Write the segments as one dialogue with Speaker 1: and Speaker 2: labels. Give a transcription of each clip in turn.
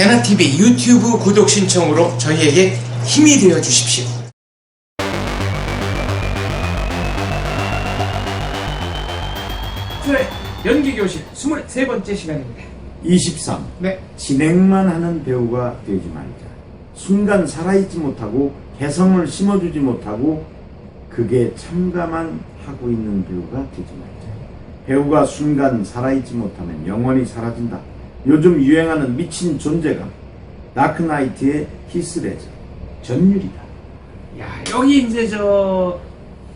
Speaker 1: 대나TV 유튜브 구독 신청으로 저희에게 힘이 되어 주십시오. 네, 연기 교실 23번째 시간입니다.
Speaker 2: 23.
Speaker 1: 네,
Speaker 2: 진행만 하는 배우가 되지 말자. 순간 살아있지 못하고 개성을 심어주지 못하고 그게 참가만 하고 있는 배우가 되지 말자. 배우가 순간 살아있지 못하면 영원히 사라진다. 요즘 유행하는 미친 존재감. 다크나이트의 히스레저. 전율이다.
Speaker 1: 야 여기 이제 저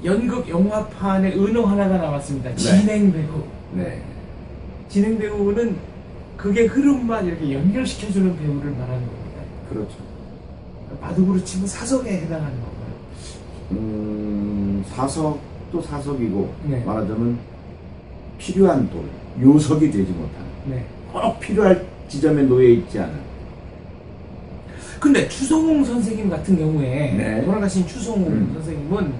Speaker 1: 연극 영화판의 은호 하나가 나왔습니다. 진행 배우.
Speaker 2: 네.
Speaker 1: 진행 배우는 그게 흐름만 이렇게 연결시켜주는 배우를 말하는 겁니다.
Speaker 2: 그렇죠.
Speaker 1: 바둑으로 치면 사석에 해당하는 건가요?
Speaker 2: 음, 사석도 사석이고
Speaker 1: 네.
Speaker 2: 말하자면 필요한 돌, 요석이 되지 못하는
Speaker 1: 네.
Speaker 2: 꼭 필요할 지점에 놓여 있지 않은
Speaker 1: 근데 추성웅 선생님 같은 경우에
Speaker 2: 네.
Speaker 1: 돌아가신 추성웅
Speaker 2: 음.
Speaker 1: 선생님은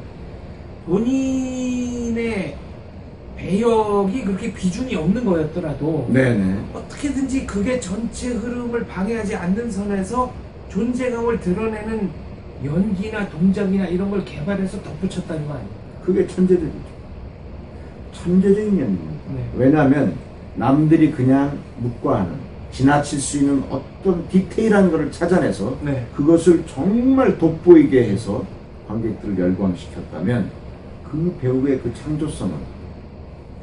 Speaker 1: 본인의 배역이 그렇게 비중이 없는 거였더라도
Speaker 2: 네네
Speaker 1: 어떻게든지 그게 전체 흐름을 방해하지 않는 선에서 존재감을 드러내는 연기나 동작이나 이런 걸 개발해서 덧붙였다는 거 아니에요?
Speaker 2: 그게 천재적이죠 천재적인 연기입니다
Speaker 1: 네.
Speaker 2: 왜냐하면 남들이 그냥 묵과하는 지나칠 수 있는 어떤 디테일한 것을 찾아내서
Speaker 1: 네.
Speaker 2: 그것을 정말 돋보이게 해서 관객들을 열광시켰다면 그 배우의 그 창조성을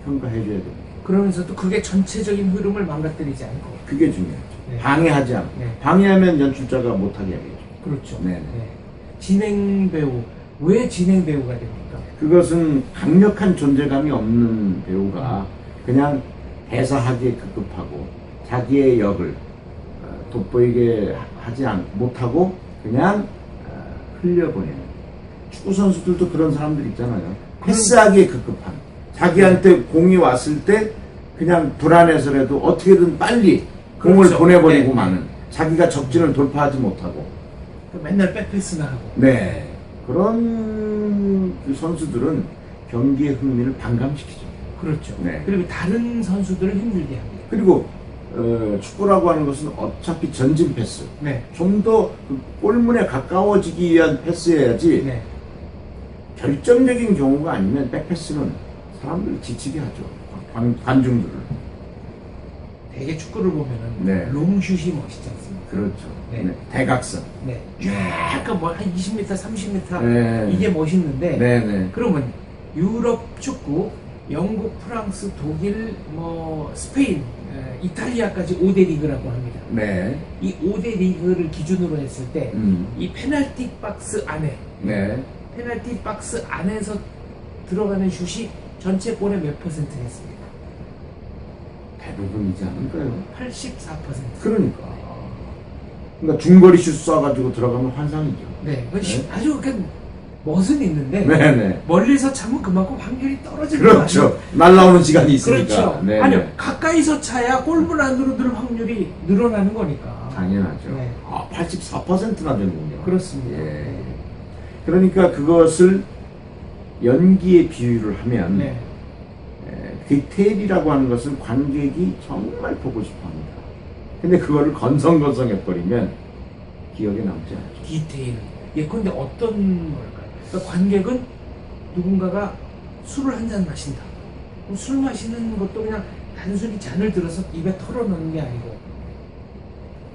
Speaker 2: 평가해줘야 됩니다
Speaker 1: 그러면서도 그게 전체적인 흐름을 망가뜨리지 않고
Speaker 2: 그게 중요하죠
Speaker 1: 네.
Speaker 2: 방해하지 않고
Speaker 1: 네.
Speaker 2: 방해하면 연출자가 못하게 하겠죠
Speaker 1: 그렇죠.
Speaker 2: 네네.
Speaker 1: 네. 진행 배우 왜 진행 배우가 됩니까?
Speaker 2: 그것은 강력한 존재감이 없는 배우가 그냥 대사하기에 급급하고 자기의 역을 어, 돋보이게 하지 않, 못하고 그냥 어, 흘려보내는 축구 선수들도 그런 사람들 있잖아요. 패스하기에 급급한 자기한테 공이 왔을 때 그냥 불안해서라도 어떻게든 빨리 공을
Speaker 1: 그렇죠.
Speaker 2: 보내버리고
Speaker 1: 네.
Speaker 2: 마는 자기가 적진을 돌파하지 못하고
Speaker 1: 맨날 백패스나 하고
Speaker 2: 네. 그런 그 선수들은 경기의 흥미를 반감시키죠.
Speaker 1: 그렇죠.
Speaker 2: 네.
Speaker 1: 그리고 다른 선수들을 힘들게 합니다.
Speaker 2: 그리고 어, 축구라고 하는 것은 어차피 전진 패스.
Speaker 1: 네.
Speaker 2: 좀더그 골문에 가까워지기 위한 패스여야지
Speaker 1: 네.
Speaker 2: 결정적인 경우가 아니면 백패스는 사람들을 지치게 하죠. 관, 관중들을.
Speaker 1: 되게 축구를 보면은
Speaker 2: 네.
Speaker 1: 롱슛이 멋있지 않습니까?
Speaker 2: 그렇죠.
Speaker 1: 네.
Speaker 2: 네. 대각선.
Speaker 1: 네. 약간 뭐한 20m, 30m
Speaker 2: 네.
Speaker 1: 이게 멋있는데
Speaker 2: 네 네.
Speaker 1: 그러면 유럽 축구, 영국, 프랑스, 독일, 뭐 스페인, 에, 이탈리아까지 5대 리그라고 합니다.
Speaker 2: 네.
Speaker 1: 이 5대 리그를 기준으로 했을 때이
Speaker 2: 음.
Speaker 1: 페널티 박스 안에
Speaker 2: 네.
Speaker 1: 페널티 박스 안에서 들어가는 슛이 전체 골의 몇 퍼센트겠습니까?
Speaker 2: 대부분이지 않을까요?
Speaker 1: 84%.
Speaker 2: 그러니까. 그러니까 중거리 슛 쏴가지고 들어가면 환상이죠.
Speaker 1: 네, 그
Speaker 2: 네.
Speaker 1: 아주 그 멋은 있는데
Speaker 2: 네네.
Speaker 1: 멀리서 차면 그만큼 확률이 떨어지는 거
Speaker 2: 그렇죠. 날라오는 시간이 있으니까.
Speaker 1: 그렇죠.
Speaker 2: 네.
Speaker 1: 아니요, 가까이서 차야 골문 안으로 들 확률이 늘어나는 거니까.
Speaker 2: 당연하죠.
Speaker 1: 네.
Speaker 2: 아, 84%나 되는군요.
Speaker 1: 그렇습니다.
Speaker 2: 예. 그러니까 그것을 연기에 비유를 하면
Speaker 1: 네.
Speaker 2: 에, 디테일이라고 하는 것은 관객이 정말 보고 싶어 합니다. 근데 그거를 건성건성 해버리면 기억에 남지 않죠.
Speaker 1: 디테일. 예컨대 어떤 걸까요? 그러니까 관객은 누군가가 술을 한 잔 마신다. 그럼 술 마시는 것도 그냥 단순히 잔을 들어서 입에 털어넣는 게 아니고.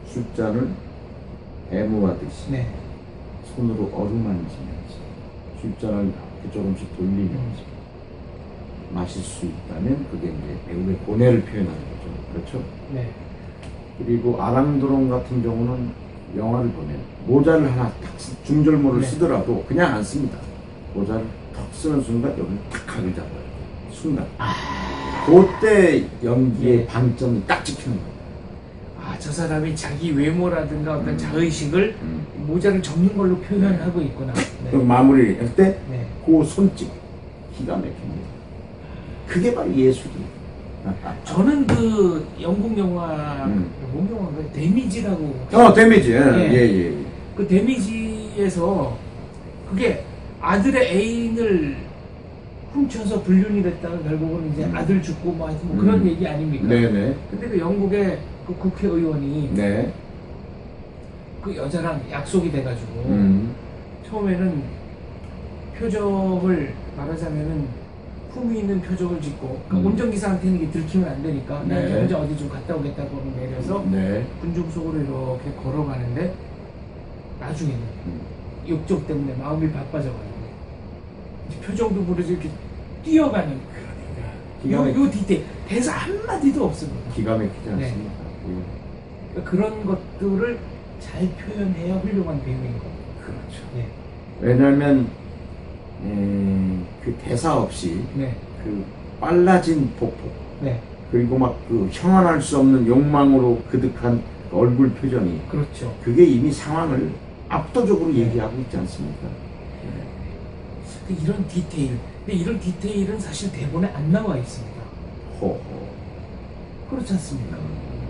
Speaker 2: 술잔을 애무하듯이
Speaker 1: 네.
Speaker 2: 손으로 어루만지면서 술잔을 이렇게 조금씩 돌리면서 마실 수 있다면 그게 이제 배우의 고뇌를 표현하는 거죠. 그렇죠?
Speaker 1: 네.
Speaker 2: 그리고 아랑드롱 같은 경우는 영화를 보면 모자를 하나 탁 쓰- 중절모를
Speaker 1: 네.
Speaker 2: 쓰더라도 그냥 안 씁니다. 모자를 탁 쓰는 순간 여기를 탁 각을 잡아요. 순간. 그때 연기의
Speaker 1: 네.
Speaker 2: 방점이 딱 찍히는 거예요.
Speaker 1: 아, 저 사람이 자기 외모라든가 어떤
Speaker 2: 음.
Speaker 1: 자의식을
Speaker 2: 음.
Speaker 1: 모자를 접는 걸로 표현하고 있구나.
Speaker 2: 그
Speaker 1: 네.
Speaker 2: 마무리할 때
Speaker 1: 네.
Speaker 2: 그 손짓 기가 막힙니다. 그게 바로 예술이에요.
Speaker 1: 저는 그 영국 영화,
Speaker 2: 음.
Speaker 1: 영국 영화가 데미지라고.
Speaker 2: 어 데미지 예,
Speaker 1: 네.
Speaker 2: 예, 예.
Speaker 1: 그 데미지에서 그게 아들의 애인을 훔쳐서 불륜이 됐다가 결국은 이제
Speaker 2: 음.
Speaker 1: 아들 죽고 뭐 하여튼 뭐 그런
Speaker 2: 음.
Speaker 1: 얘기 아닙니까?
Speaker 2: 네네
Speaker 1: 근데 그 영국의 그 국회의원이
Speaker 2: 네.
Speaker 1: 그 여자랑 약속이 돼가지고
Speaker 2: 음.
Speaker 1: 처음에는 표정을 말하자면은 품위 있는 표정을 짓고 그러니까
Speaker 2: 음.
Speaker 1: 운전기사한테는 이게 들키면 안 되니까 나
Speaker 2: 네.
Speaker 1: 이제 혼자 어디 좀 갔다 오겠다고 내려서
Speaker 2: 네.
Speaker 1: 군중 속으로 이렇게 걸어가는데 나중에는
Speaker 2: 음.
Speaker 1: 욕정 때문에 마음이 바빠져가지고 이제 표정도 부르지 이렇게 뛰어가는
Speaker 2: 기가
Speaker 1: 요, 요 디테일 대사 한마디도 없습니다
Speaker 2: 기가 막히지
Speaker 1: 네.
Speaker 2: 않습니까?
Speaker 1: 그러니까 그런 것들을 잘 표현해야 훌륭한 배우인 겁니다
Speaker 2: 그렇죠.
Speaker 1: 네.
Speaker 2: 왜냐하면 에, 그 대사 없이
Speaker 1: 네.
Speaker 2: 그 빨라진 폭포
Speaker 1: 네.
Speaker 2: 그리고 막 그 형언할 수 없는 욕망으로 그득한 그 얼굴 표정이
Speaker 1: 그렇죠
Speaker 2: 그게 이미 상황을 압도적으로 얘기하고 있지 않습니까?
Speaker 1: 근데 이런 디테일 근데 이런 디테일은 사실 대본에 안 나와 있습니다
Speaker 2: 호호.
Speaker 1: 그렇지 않습니까?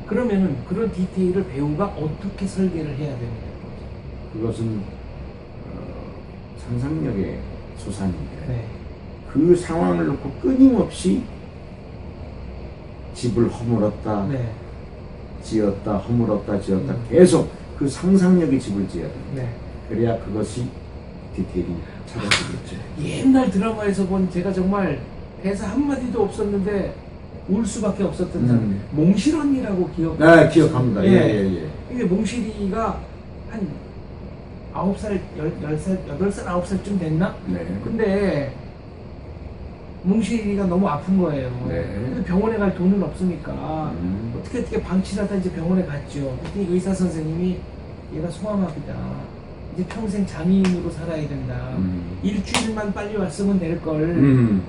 Speaker 1: 그러면은 그런 디테일을 배우가 어떻게 설계를 해야 되는 거죠?
Speaker 2: 그것은 어, 상상력의 소산인데
Speaker 1: 네.
Speaker 2: 그 상황을 놓고 끊임없이 집을 허물었다,
Speaker 1: 네.
Speaker 2: 지었다, 허물었다, 지었다
Speaker 1: 음.
Speaker 2: 계속 그 상상력의 집을 지어야 됩니다.
Speaker 1: 네.
Speaker 2: 그래야 그것이 디테일이 찾아지겠죠.
Speaker 1: 옛날 드라마에서 본 제가 정말 대사 한마디도 없었는데 울 수밖에 없었던 사람
Speaker 2: 음.
Speaker 1: 몽실 언니라고 기억
Speaker 2: 네, 기억합니다. 예,
Speaker 1: 예.
Speaker 2: 예, 예.
Speaker 1: 이게 몽실이가 한 아홉 살, 열, 열 살, 여덟 살, 아홉 살쯤 됐나?
Speaker 2: 네.
Speaker 1: 근데 몽실이가 너무 아픈 거예요.
Speaker 2: 네.
Speaker 1: 근데 병원에 갈 돈은 없으니까
Speaker 2: 음.
Speaker 1: 어떻게 어떻게 방치하다 이제 병원에 갔죠. 그랬더니 의사 선생님이 얘가 소아마비다. 이제 평생 장애인으로 살아야 된다.
Speaker 2: 음.
Speaker 1: 일주일만 빨리 왔으면 될 걸.
Speaker 2: 음.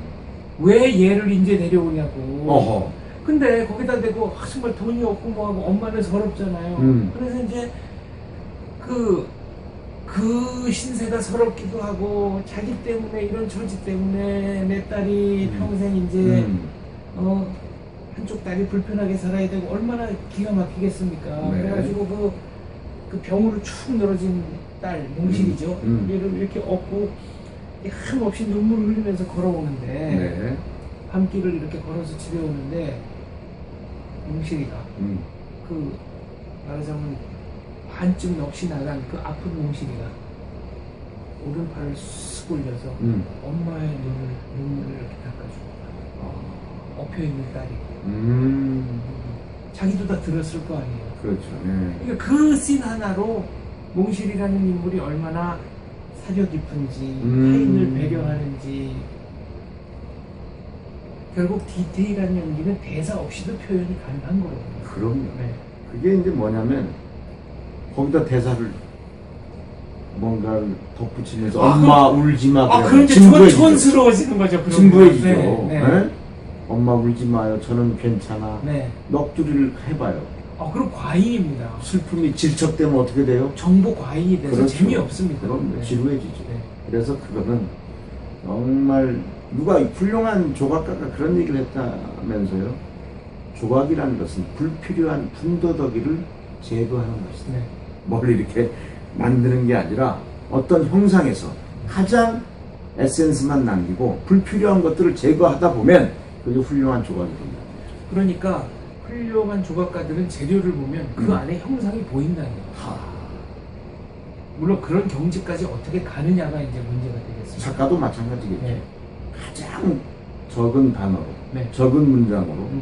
Speaker 1: 왜 얘를 이제 내려오냐고.
Speaker 2: 어허.
Speaker 1: 근데 거기다 대고 아, 정말 돈이 없고 뭐하고 엄마는 서럽잖아요.
Speaker 2: 음.
Speaker 1: 그래서 이제 그, 그 신세가 서럽기도 하고 자기 때문에 이런 처지 때문에 내 딸이
Speaker 2: 음.
Speaker 1: 평생 이제
Speaker 2: 음.
Speaker 1: 어, 한쪽 딸이 불편하게 살아야 되고 얼마나 기가 막히겠습니까.
Speaker 2: 네.
Speaker 1: 그래가지고 그, 그 병으로 축 늘어진 딸 몽실이죠.
Speaker 2: 음. 음.
Speaker 1: 얘를 이렇게 업고 한없이 눈물을 흘리면서 걸어오는데
Speaker 2: 네.
Speaker 1: 밤길을 이렇게 걸어서 집에 오는데 몽실이가
Speaker 2: 음.
Speaker 1: 그 말하자면 반쯤 넋이 나간 그 아픈 몽실이가 오른팔을 쓱 올려서
Speaker 2: 음.
Speaker 1: 엄마의 눈을 눈물을 이렇게 닦아주고
Speaker 2: 어.
Speaker 1: 엎여 있는 딸이
Speaker 2: 음.
Speaker 1: 자기도 다 들었을 거 아니에요.
Speaker 2: 그렇죠. 예.
Speaker 1: 그러니까 그 씬 하나로 몽실이라는 인물이 얼마나 사려 깊은지
Speaker 2: 음.
Speaker 1: 타인을 배려하는지 결국 디테일한 연기는 대사 없이도 표현이 가능한 거거든요.
Speaker 2: 그럼요.
Speaker 1: 네.
Speaker 2: 그게 이제 뭐냐면 거기다 대사를 뭔가를 덧붙이면서
Speaker 1: 아,
Speaker 2: 엄마 울지 마.
Speaker 1: 아. 촌, 촌스러워지는 거죠.
Speaker 2: 진부해지죠.
Speaker 1: 네, 네.
Speaker 2: 예? 엄마 울지 마요. 저는 괜찮아.
Speaker 1: 네.
Speaker 2: 넋두리를 해봐요.
Speaker 1: 아, 그럼 과잉입니다.
Speaker 2: 슬픔이 질척되면 어떻게 돼요?
Speaker 1: 정보 과잉이 돼서
Speaker 2: 그렇죠.
Speaker 1: 재미없습니다.
Speaker 2: 그럼
Speaker 1: 네.
Speaker 2: 지루해지죠.
Speaker 1: 네.
Speaker 2: 그래서 그거는 정말 누가 훌륭한 조각가가 그런 얘기를 했다면서요. 조각이라는 것은 불필요한 분더더기를 제거하는 것이다.
Speaker 1: 네.
Speaker 2: 뭘 이렇게 만드는 게 아니라 어떤 형상에서 가장 에센스만 남기고 불필요한 것들을 제거하다 보면 그게 훌륭한 조각이 됩니다.
Speaker 1: 그러니까 훌륭한 조각가들은 재료를 보면 그
Speaker 2: 음.
Speaker 1: 안에 형상이 보인다는 거예요.
Speaker 2: 하,
Speaker 1: 물론 그런 경지까지 어떻게 가느냐가 이제 문제가 되겠습니다.
Speaker 2: 작가도 마찬가지겠죠.
Speaker 1: 네.
Speaker 2: 가장 적은 단어로,
Speaker 1: 네.
Speaker 2: 적은 문장으로
Speaker 1: 음.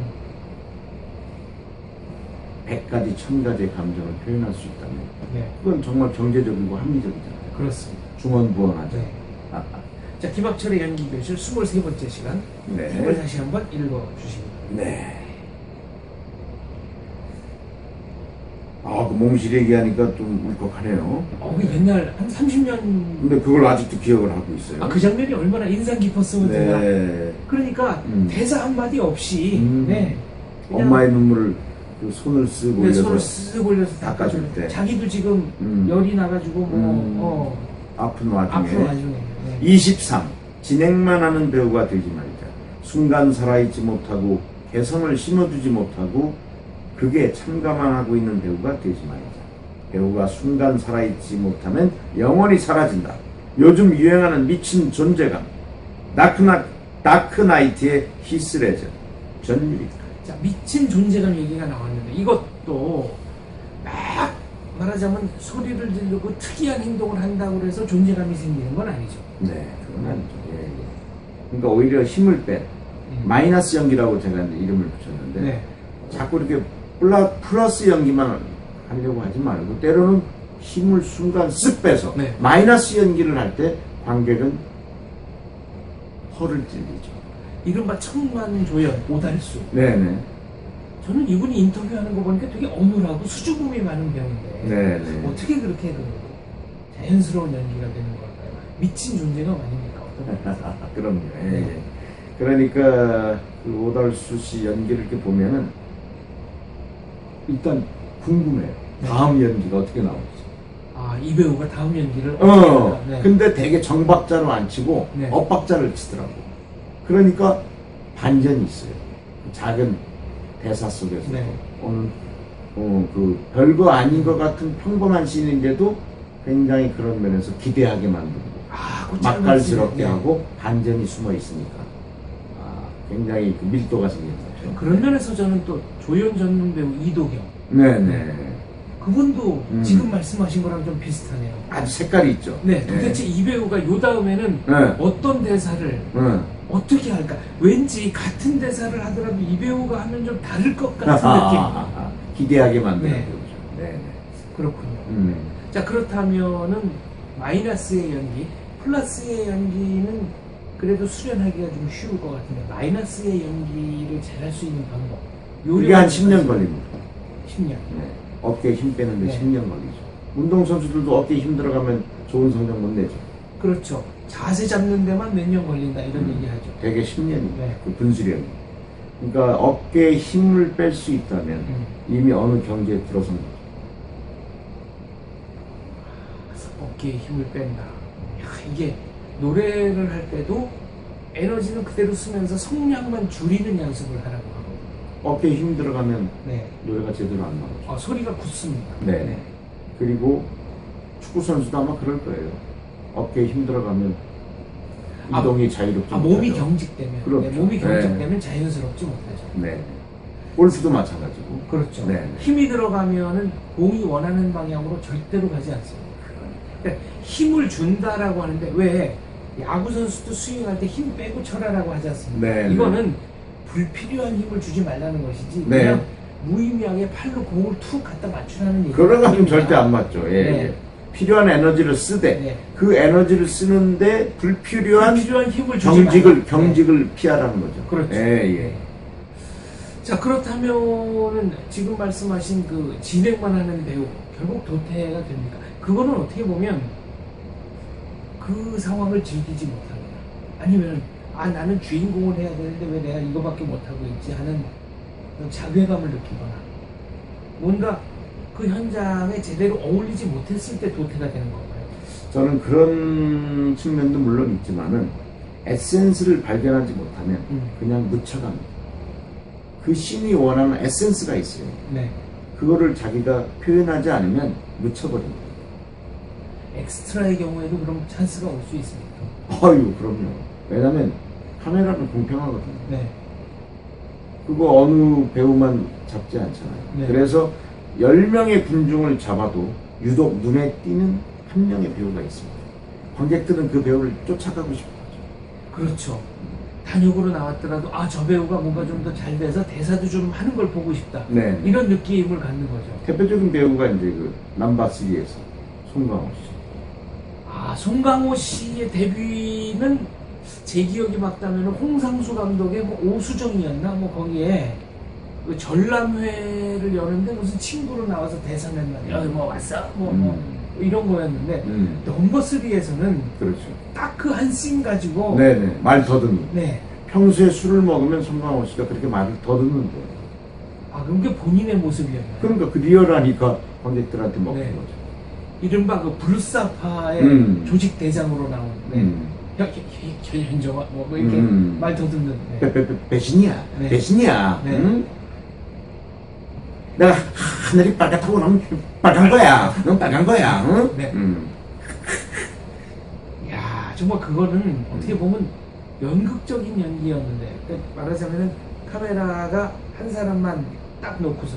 Speaker 2: 백 가지, 천 가지의 감정을 표현할 수 있다면
Speaker 1: 네.
Speaker 2: 그건 정말 경제적이고 합리적이잖아요.
Speaker 1: 그렇습니다.
Speaker 2: 중언부언하죠.
Speaker 1: 네.
Speaker 2: 아, 아.
Speaker 1: 자, 김학철의 연기 교실 23번째 시간.
Speaker 2: 네.
Speaker 1: 이걸 다시 한번 읽어 주십니다.
Speaker 2: 네. 아, 그 몽실 얘기하니까 좀 울컥하네요.
Speaker 1: 어, 그 옛날 한 30년
Speaker 2: 근데 그걸 아직도 기억을 하고 있어요.
Speaker 1: 아, 그 장면이 얼마나 인상 깊었으면
Speaker 2: 네.
Speaker 1: 그러니까
Speaker 2: 음.
Speaker 1: 대사 한마디 없이
Speaker 2: 음.
Speaker 1: 네. 그냥
Speaker 2: 엄마의 눈물을 그 손을 쓱
Speaker 1: 네,
Speaker 2: 올려서
Speaker 1: 손을 쓱 올려서
Speaker 2: 닦아줄
Speaker 1: 닦아줄
Speaker 2: 때.
Speaker 1: 때 자기도 지금
Speaker 2: 음.
Speaker 1: 열이 나가지고 뭐
Speaker 2: 음.
Speaker 1: 어,
Speaker 2: 아픈 와중에
Speaker 1: 앞으로 나중에 네.
Speaker 2: 23. 진행만 하는 배우가 되지 말자. 순간 살아있지 못하고 개성을 심어주지 못하고 그게 참가만 하고 있는 배우가 되지 말자. 배우가 순간 살아있지 못하면 영원히 사라진다. 요즘 유행하는 미친 존재감. 다크나, 다크나이트의 히스레저. 전유리.
Speaker 1: 자 미친 존재감 얘기가 나왔는데 이것도 막 말하자면 소리를 지르고 특이한 행동을 한다고 해서 존재감이 생기는 건 아니죠.
Speaker 2: 네, 그건 아니죠. 예, 예. 그러니까 오히려 힘을 뺀
Speaker 1: 음.
Speaker 2: 마이너스 연기라고 제가 이름을 붙였는데
Speaker 1: 네.
Speaker 2: 자꾸 이렇게 플라, 플러스 연기만 하려고 하지 말고 때로는 힘을 순간 쓱 빼서
Speaker 1: 네.
Speaker 2: 마이너스 연기를 할 때 관객은 허를 찔리죠.
Speaker 1: 이른바 청만조연 오달수.
Speaker 2: 네네.
Speaker 1: 저는 이분이 인터뷰하는 거 보니까 되게 어눌하고 수줍음이 많은 배우인데
Speaker 2: 네네.
Speaker 1: 어떻게 그렇게 그 자연스러운 연기가 되는 걸까요? 미친 존재가 아닙니까? 어떤?
Speaker 2: 그럼요. 예,
Speaker 1: 네.
Speaker 2: 예. 그러니까 그 오달수 씨 연기를 이렇게 보면은 일단 궁금해요.
Speaker 1: 네.
Speaker 2: 다음 연기가 어떻게 나올지.
Speaker 1: 아, 이 배우가 다음 연기를
Speaker 2: 어,
Speaker 1: 어떻게 할까? 네.
Speaker 2: 근데 되게 정박자로 안 치고
Speaker 1: 네.
Speaker 2: 엇박자를 치더라고. 그러니까 반전이 있어요. 그 작은 대사 속에서
Speaker 1: 네.
Speaker 2: 어느 어, 그 별거 아닌 것 같은 평범한 씬인데도 굉장히 그런 면에서 기대하게 만들고
Speaker 1: 아,
Speaker 2: 맛깔스럽게
Speaker 1: 네.
Speaker 2: 하고 반전이 숨어 있으니까 아, 굉장히 그 밀도가 거죠.
Speaker 1: 그런 면에서 저는 또 조연 전문 배우 이도경
Speaker 2: 네네.
Speaker 1: 그분도
Speaker 2: 음.
Speaker 1: 지금 말씀하신 거랑 좀 비슷하네요.
Speaker 2: 아주 색깔이 있죠.
Speaker 1: 네, 도대체 이 배우가 요 다음에는
Speaker 2: 네.
Speaker 1: 어떤 대사를
Speaker 2: 응.
Speaker 1: 어떻게 할까? 왠지 같은 대사를 하더라도 이 배우가 하면 좀 다를 것 같은 느낌.
Speaker 2: 기대하게 만드는
Speaker 1: 네.
Speaker 2: 배우죠. 네 네.
Speaker 1: 그렇군요.
Speaker 2: 음.
Speaker 1: 자 그렇다면은 마이너스의 연기, 플러스의 연기는 그래도 수련하기가 좀 쉬울 것 같은데 마이너스의 연기를 잘할 수 있는 방법.
Speaker 2: 이게 한 10년 걸립니다.
Speaker 1: 10년.
Speaker 2: 네. 어깨에 힘 빼는데
Speaker 1: 네.
Speaker 2: 10년 걸리죠. 운동선수들도 어깨에 힘 들어가면 좋은 성적 못 내죠.
Speaker 1: 그렇죠. 자세 잡는 데만 몇 년 걸린다 이런
Speaker 2: 음.
Speaker 1: 얘기하죠.
Speaker 2: 되게 10년입니다.
Speaker 1: 네.
Speaker 2: 그 분수령이. 그러니까 어깨에 힘을 뺄 수 있다면
Speaker 1: 음.
Speaker 2: 이미 어느 경지에 들어선 거죠.
Speaker 1: 어깨에 힘을 뺀다. 야, 이게 노래를 할 때도 에너지는 그대로 쓰면서 성량만 줄이는 연습을 하라고 하거든요.
Speaker 2: 어깨에 힘 들어가면
Speaker 1: 네.
Speaker 2: 노래가 제대로 안 나오죠.
Speaker 1: 아, 소리가 굳습니다.
Speaker 2: 네. 그리고 축구 선수도 아마 그럴 거예요. 어깨에 힘 들어가면
Speaker 1: 아,
Speaker 2: 이동이 자유롭지
Speaker 1: 아, 몸이
Speaker 2: 못하죠.
Speaker 1: 경직되면.
Speaker 2: 그렇죠.
Speaker 1: 네, 몸이
Speaker 2: 네.
Speaker 1: 경직되면 자연스럽지 못하죠.
Speaker 2: 네. 골프도 마찬가지고.
Speaker 1: 그렇죠.
Speaker 2: 네.
Speaker 1: 힘이 들어가면은 공이 원하는 방향으로 절대로 가지 않습니다. 그러니까 힘을 준다라고 하는데 왜 야구 선수도 스윙할 때 힘 빼고 쳐라라고 하지 않습니까?
Speaker 2: 네,
Speaker 1: 이거는 불필요한 힘을 주지 말라는 것이지
Speaker 2: 네.
Speaker 1: 그냥 무의미하게 팔로 공을 툭 갖다 맞추라는 얘기.
Speaker 2: 그런 거는 절대 안 맞죠. 예,
Speaker 1: 네.
Speaker 2: 예. 필요한 에너지를 쓰되
Speaker 1: 네.
Speaker 2: 그 에너지를 쓰는데 불필요한
Speaker 1: 불필요한 힘을
Speaker 2: 경직을
Speaker 1: 말라. 네.
Speaker 2: 경직을 피하라는 거죠.
Speaker 1: 그렇죠.
Speaker 2: 예, 예.
Speaker 1: 자 그렇다면은 지금 말씀하신 그 진행만 하는 배우 결국 도태가 됩니까? 그거는 어떻게 보면 그 상황을 즐기지 못합니다. 아니면 아 나는 주인공을 해야 되는데 왜 내가 이거밖에 못하고 있지 하는 자괴감을 느끼거나 뭔가 그 현장에 제대로 어울리지 못했을 때 도태가 되는 건가요?
Speaker 2: 저는 그런 측면도 물론 있지만은 에센스를 발견하지 못하면
Speaker 1: 음.
Speaker 2: 그냥 묻혀갑니다. 그 신이 원하는 에센스가 있어요.
Speaker 1: 네.
Speaker 2: 그거를 자기가 표현하지 않으면 묻혀버립니다.
Speaker 1: 엑스트라의 경우에도 그럼 찬스가 올 수 있습니까?
Speaker 2: 아유, 그럼요. 왜냐면 카메라는 공평하거든요.
Speaker 1: 네.
Speaker 2: 그거 어느 배우만 잡지 않잖아요.
Speaker 1: 네.
Speaker 2: 그래서 10명의 군중을 잡아도 유독 눈에 띄는 한 명의 배우가 있습니다. 관객들은 그 배우를 쫓아가고 싶어 하죠.
Speaker 1: 그렇죠. 단역으로 나왔더라도 아 저 배우가 뭔가 좀 더 잘 돼서 대사도 좀 하는 걸 보고 싶다.
Speaker 2: 네.
Speaker 1: 이런 느낌을 갖는 거죠.
Speaker 2: 대표적인 배우가 이제 그 남바3에서 송강호 씨.
Speaker 1: 아 송강호 씨의 데뷔는 제 기억이 맞다면 홍상수 감독의 뭐 오수정이었나 뭐 거기에 그 전람회를 여는데 무슨 친구로 나와서 대사 몇 마디 여기 뭐 왔어 뭐, 뭐
Speaker 2: 음.
Speaker 1: 이런 거였는데
Speaker 2: 음,
Speaker 1: 넘버 3에서는
Speaker 2: 그렇죠.
Speaker 1: 딱 그 한 씬 가지고
Speaker 2: 네네. 말 더듬이.
Speaker 1: 네.
Speaker 2: 평소에 술을 먹으면 송강호 씨가 그렇게 말을 더듬는데.
Speaker 1: 아 그럼 그게 본인의 모습이었나요?
Speaker 2: 그러니까 그 리얼하니까 관객들한테 먹는
Speaker 1: 네.
Speaker 2: 거죠.
Speaker 1: 이른바 그 블루사파의
Speaker 2: 음.
Speaker 1: 조직 대장으로 나온 네.
Speaker 2: 음.
Speaker 1: 현- 현- 현- 현정화 뭐, 뭐 이렇게
Speaker 2: 음.
Speaker 1: 말 더듬는 네.
Speaker 2: 배, 배, 배, 배신이야.
Speaker 1: 네.
Speaker 2: 배신이야.
Speaker 1: 네.
Speaker 2: 응? 내가 하늘이 빨갛다고 나면 빨간 거야. 응? 빨간 거야. 응?
Speaker 1: 네.
Speaker 2: 음.
Speaker 1: 야 정말 그거는 어떻게 보면 연극적인 연기였는데 그러니까 말하자면은 카메라가 한 사람만 딱 놓고서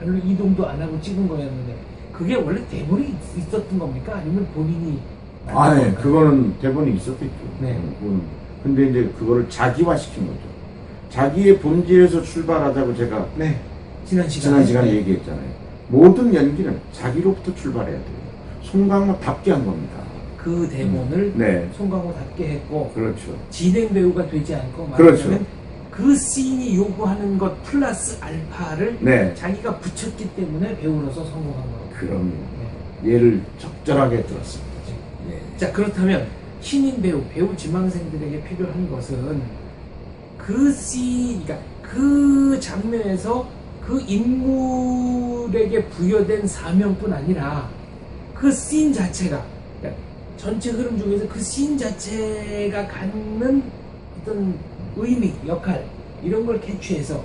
Speaker 1: 별로 이동도 안 하고 찍은 거였는데 그 그게 원래 대본이 있- 있었던 겁니까? 아니면 본인이 만든
Speaker 2: 아, 네.
Speaker 1: 겁니까?
Speaker 2: 그거는 대본이 있었겠죠.
Speaker 1: 네.
Speaker 2: 음, 그건. 근데 이제 그거를 자기화 시킨 거죠. 자기의 본질에서 출발하자고 제가
Speaker 1: 네. 지난 시간에
Speaker 2: 지난 시간에
Speaker 1: 네.
Speaker 2: 얘기했잖아요. 모든 연기는 자기로부터 출발해야 돼요. 송강호답게 한 겁니다.
Speaker 1: 그 대본을
Speaker 2: 네.
Speaker 1: 송강호답게 했고
Speaker 2: 그렇죠.
Speaker 1: 진행 배우가 되지 않고
Speaker 2: 그렇죠.
Speaker 1: 그 씬이 요구하는 것 플러스 알파를
Speaker 2: 네.
Speaker 1: 자기가 붙였기 때문에 배우로서 성공한 거예요.
Speaker 2: 그럼요.
Speaker 1: 네.
Speaker 2: 얘를 적절하게 들었습니다. 예.
Speaker 1: 자 그렇다면 신인 배우, 배우 지망생들에게 필요한 것은 그 씬, 그러니까 그 장면에서 그 인물에게 부여된 사명뿐 아니라 그 씬 자체가 그러니까 전체 흐름 중에서 그 씬 자체가 갖는 어떤 의미, 역할 이런 걸 캐치해서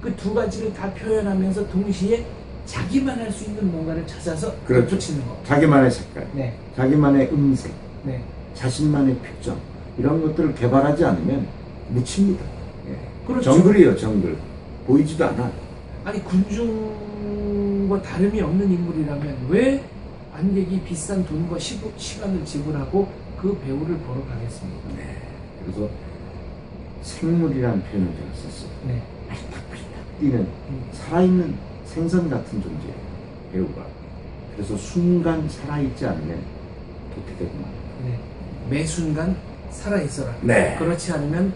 Speaker 1: 그 두 가지를 다 표현하면서 동시에 자기만 할 수 있는 뭔가를 찾아서
Speaker 2: 그렇죠.
Speaker 1: 붙이는 거.
Speaker 2: 자기만의 색깔,
Speaker 1: 네,
Speaker 2: 자기만의 음색,
Speaker 1: 네.
Speaker 2: 자신만의 표정 이런 것들을 개발하지 않으면 묻힙니다. 예.
Speaker 1: 그렇죠.
Speaker 2: 정글이에요, 정글. 보이지도 않아.
Speaker 1: 아니 군중과 다름이 없는 인물이라면 왜 관객이 비싼 돈과 시, 시간을 지불하고 그 배우를 보러 가겠습니까?
Speaker 2: 네. 그래서 생물이라는 표현을 제가 썼어요.
Speaker 1: 네.
Speaker 2: 팔딱팔딱 뛰는
Speaker 1: 음.
Speaker 2: 살아있는 생선 같은 존재예요. 배우가. 그래서 순간 살아있지 않으면 도태되구만.
Speaker 1: 네. 매 순간 살아 있어라.
Speaker 2: 네.
Speaker 1: 그렇지 않으면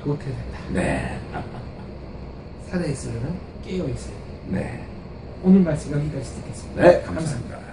Speaker 1: 도태된다.
Speaker 2: 네.
Speaker 1: 살아 있으려면 깨어 있어야 돼.
Speaker 2: 네.
Speaker 1: 오늘 말씀 여기까지 듣겠습니다.
Speaker 2: 네, 감사합니다.